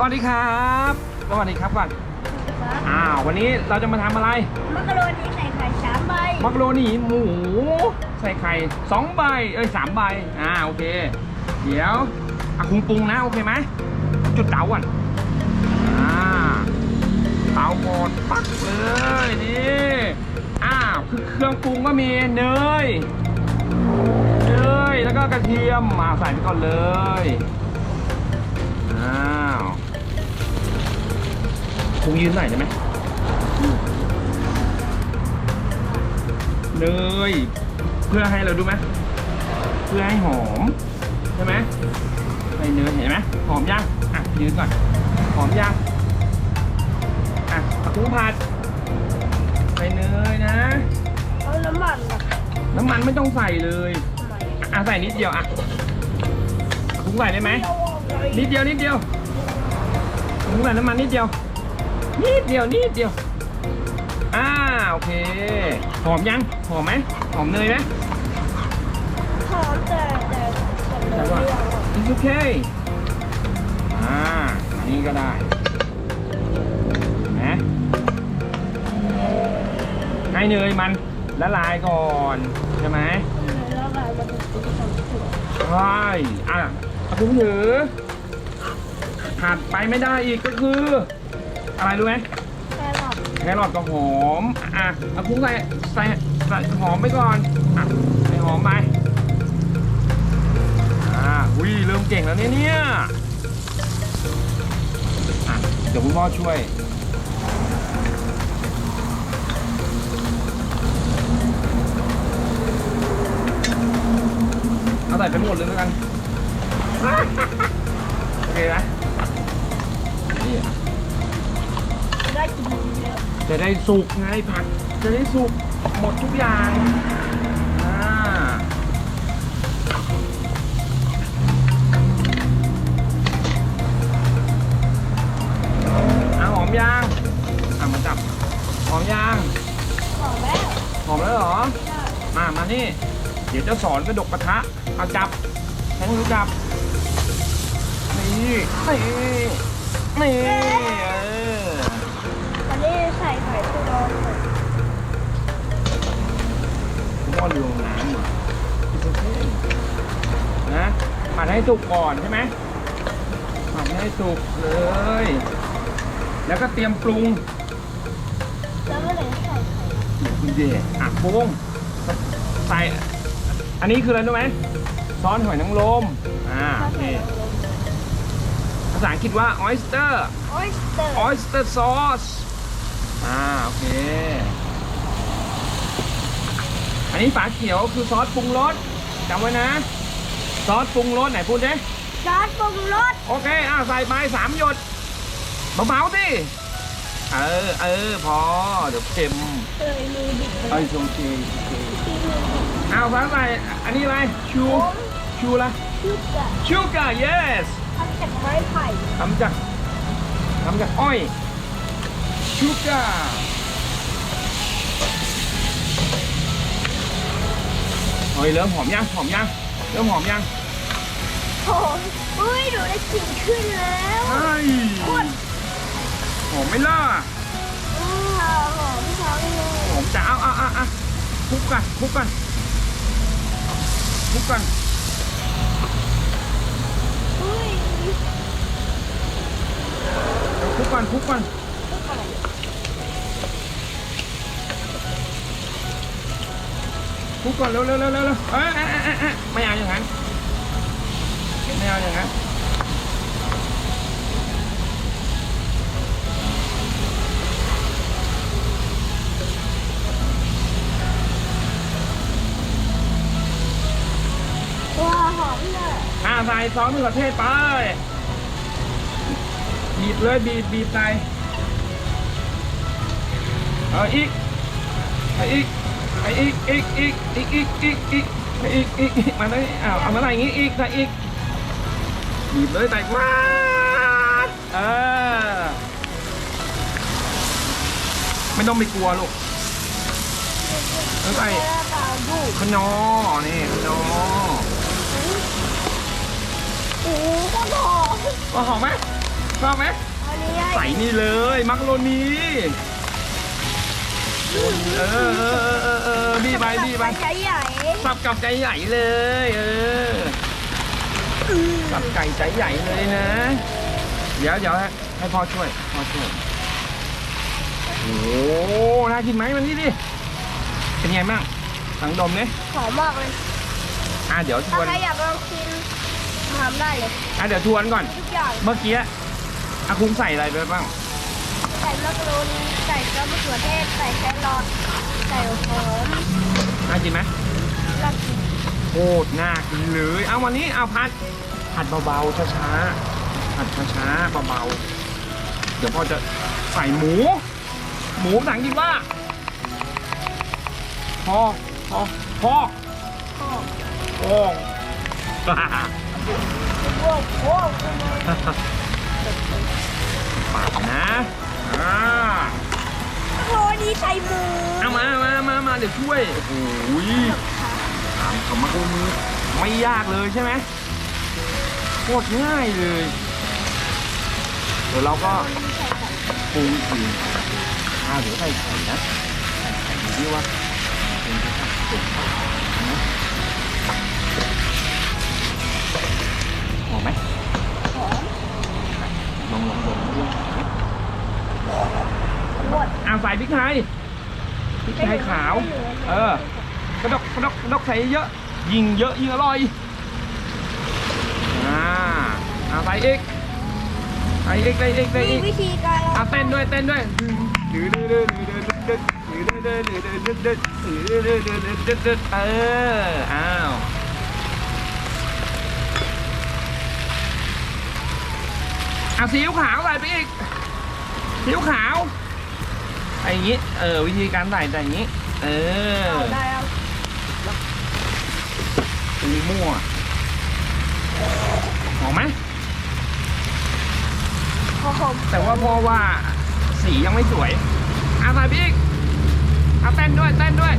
สวัสดีครับสวัสดีครับก่อนอ้าววันนี้เราจะมาทำอะไรมักกะโรนีใส่ไข่สามใบมักโรนีหมู ใส่ไข่สองใบเอ้ยสามใบอ่าโอเค เดี๋ยวอะคุงปรุงนะโอเคไหมจุดเตาก่อนอ่าเตาหมดปักเลยนี่อ้าวคือเครื่องปรุงก็มีเนยเนยแล้วก็กระเทียมมาใส่ไปก่อนเลยอ้า วคุงยืนหน่อยได้ไหมเนยเพื่อให้เราดูไหมเพื่อให้หอมใช่ไหมใส่เนยเห็นไหมหอมยังอะยืนก่อนหอมยังอะเอากุ้งผัดใส่เนยนะเอาน้ำมันน้ำมันไม่ต้องใส่เลยอะใส่นิดเดียวอะกุ้งใส่ได้ไหมนิดเดียวนิดเดียวกุ้งใส่น้ำมันนิดเดียว นิดเดียวนิดเดียว อ่าโอเค หอมยัง หอมไหม หอมเนยไหมหอมแต่แต่แต่เนแต่ยว่าไม่เอา it's okay อ่าอันนี้ก็ได้เห็นไหมให้เนยมันละลายก่อนใช่ไหมเนยละลายมันจะเป็นสองส่วนใช่อะเอาคุณถือขาดไปไม่ได้อีกก็คือ อะไรรู้ไหมแค่หลับแครอทกับหอม อะเอาคุ้งใส่ใส่ใส่หอมไปก่อนอะใส่หอมไป อ่าอุ้ยเริ่มเก่งแล้วเนี่ยเนี่ยอะเดี๋ยวคุณพ่อช่วยเอาใส่ไปหมดเลยแล้วกัน โอเคไหมนี่ ได้กินแล้วจะได้สุกไงผักจะได้สุกหมดทุกอย่างอ่าอะหอมยางอะมาจับหอมยางหอมแล้วหอมแล้วเหรอ มามานี่ เดี๋ยวจะสอนกระดกกระทะเอาจับใช้มือจับนี่นี่นี่เออนนี้ใส่ไข่ตัวร้อนเลย คุณพ่อดูน้ำอยู่โอเคนะผัดให้สุกก่อนใช่ไหมผัดให้สุกเลย แล้วก็เตรียมปรุงแล้วก็เลยใส่ไข่คุณเดชอะปรุงใส่อันนี้คืออะไรรู้ไหมซอสหอยนางรมอ่าโอเคภาษาอังกฤษว่า oyster ออยสเตอร์ oyster sauce อ่าโอเค นนี้ฝาเขียวคือซอสปรุงรสจำไว้นะ ซอสปรุงรสไหนพูดดิซอสปรุงรสโอเคอ่าใส่ไปสามหยดเบาๆสิเออเออพอเดี๋ยวเค็มเคยมือดิบไอ้ชงเจที่มือดิบเอาฟ้าใส่อันนี้อะไรชูชูละชุบอะชูกา yes ทำจากไม้ไผ่ทำจากทำจากอ้อยชูกา เฮ้ยเริ่มหอมยังหอมยังเริ่มหอมยังหอมอุ้ยหนูได้กลิ่นขึ้นแล้วเฮ้ยคนหอมไหม่ล่ะอ้าวหอมทั้งเลยหอมจ้าเอาเอาเอาเอาคลุกกันคลุกกันคลุกกันอุ้ยเดี๋ยวคลุกกันคลุกกัน คุกกันเร็วเร็วเร็วเร็วเอ้ยไม่เอาอย่างนั้นไม่เอาอย่างนั้นว้าหอมเลยอ่าใส่ซอสมะเขือเทศไปบีบเลยบีบบีบใส่เอาอีกเอาอีก อาอีกอีกอีกอีกอีกอีกอีกอีกอีกอีกมาเลยอ้าวเอามาใส่อย่างงี้อีกใส่อีกบีบเลยใส่มาเออไม่ต้องไปกลัวลูกแล้วไอ้ขนอนี่ขนอโอ้โหก็หอมว่าหอมไหมชอบไหมอันนี้ให้ใส่นี่เลย มักโรนี เออเออเออเออบี้ไปบี้ไปใหญ่ใหญ่สับกับใจใหญ่เลย เออสับไก่ใจใหญ่เลยนะ เดี๋ยวเดี๋ยวให้พ่อช่วย พ่อช่วย โอ้น่ากินไหมมันนี่ดิ เป็นไงบ้างสังดมเนี่ยหอมมากเลยอะเดี๋ยวทถ้าวน ใครอยากลองกินทำได้เลย อะเดี๋ยวทวนก่อน ทุกอย่างเมื่อกี้อาคุ้งใส่อะไรไปบ้าง ส่มักโรนีใส่ซอสมะเขือเทศใส่แครอทใส่หอมน่ากินไหมแล้วกินโคตรน่ากินเลยเอาวันนี้เอาพัดผัดเบาๆช้าๆผัดช้าๆเบาๆเดี๋ยวพ่อจะใส่หมู หมูภาษาอังกฤษว่าพอพอพอหอมโอ่ เดี๋ยวช่วย โอ้โหถามคำมาคุนี้ไม่ยากเลยใช่ไหมโคตรง่ายเลย เดี๋ยวเราก็ปรุงอีกอ่าเดี๋ยวใส่ไข่นะใส่ไข่ดูดิว่าเป็นจะทำเป็นนะหอมไหมหอมลองลองดมดูหมดอ่าใส่พริกไทย พริกไทยขาว เออกระดกกระดกกระดกใส่เยอะ ยิงเยอะยิงอร่อย อ่าเอาใส่อีกใส่อีกใส่อีกใส่มีอีกวิธีการอะเต้นด้วยเต้นด้วยเอออ้าวอะซีอิ๊วขาวใส่ไปอีกซีอิ๊วขาวไอ้อย่างงี้ เออ วิธีการใส่แต่อย่างงี้ เออเอาได้แล้วตีมั่วหอมไหมหอมแต่ว่าพ่อว่าสียังไม่สวยอาใส่พี่อีกเอาเต้นด้วยเต้นด้วย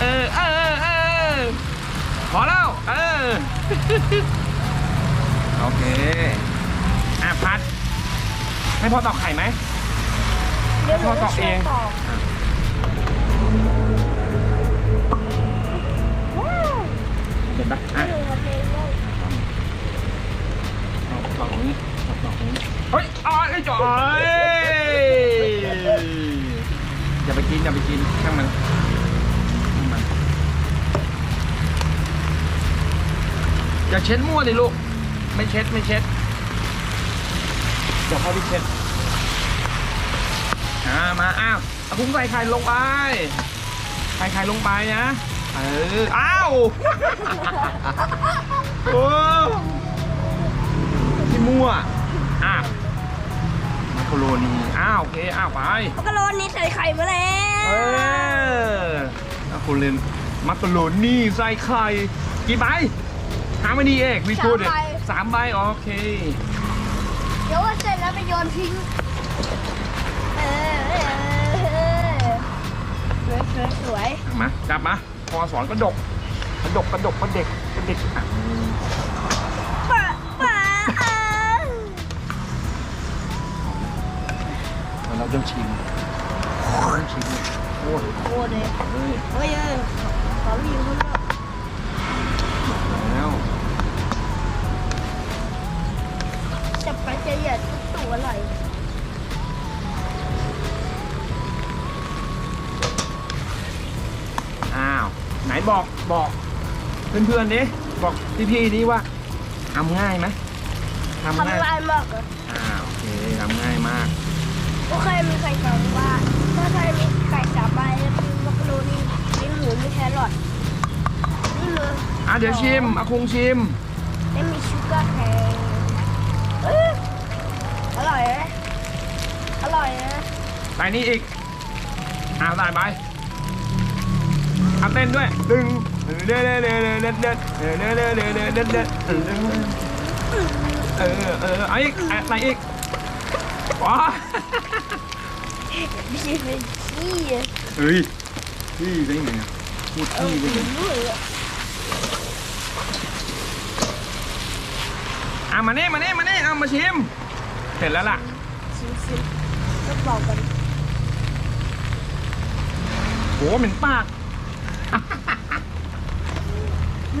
เออเออเออเออพอแล้วเออโอเค อะพัด ให้พ่อตอกไข่ไหม เดี๋ยวหนูพ่อตจะอกเอช่วยงตอกว้าวเห็นปะอะหนูทำเองเลยเอาตอกตรงนี้ตอกตอกตรงนี้เฮ้ยอ๋อไอ้จ่อยอย่าไปกินอย่าไปกินช่างมันช่างมัน อย่าเช็ดมั่วดิลูก ไม่เช็ดไม่เช็ด เดี๋ยวพ่อพี่เช็ดอ่ามาอ้าวเอาพุงใส่ไข่ลงไปใส่ไข่ลงไปนะเอออ้าวโอ้ที่มั่วอ้าวมักโคโรนีอ้าวโอเคอ้าวไปมักกะโรนีใส่ไข่มาแล้เอวอมักโคโรนีมักโคโรนีใส่ไข่กี่ใบหาไม่ดีเอกวีกูดสามใบโอเคเดี๋ยวว่าเสร็จแล้วไปโยนทิ้งเออเออเออสวยสวยสวยมากลับมาพอสอนกระดกกระดกกระดกกระเด็กกระเด็กอะป้าป้าอ่าเราต้องชิมต้องชิมโอ้ยโอ้เด็กเฮ้ยเฮ้ยเอ้ยขอรีวิวข้างนอกแล้ว บอกบอกเพื่อนๆดิบอกพี่ๆดิว่าทำง่ายไหมทำทำง่ายลายมากเลยอ้าวโอเคทำง่ายมากโอเคมีไข่สองบ้านถ้าใครมีไข่สามใบแล้วมีมักกะโรนีมีหมูมีแครอทนี่มืออะเดี๋ยวชิมอาคุงชิมไม่มีชูการ์แคนเอ้ยอร่อยนะอร่อยนะ ใส่นี่อีกอ้าวใส่ไป เอาเต้นด้วยดึงเด้อเด้อเด้อเด้อเด้อเด้อเด้อเด้อเด้อเด้อเด้อเด้อเออเออเอาอีกอะใส่อีกว้าไม่ใช่เป็นขี้เฮ้ยพี่ได้ไงอะพูดเอพี่อได้ไงรู้เลยอะมานี่มานี่มานี่เอามาชิม เสร็จแล้วล่ะชิมชิมแล้วบอกกันโหเหม็นปาก อื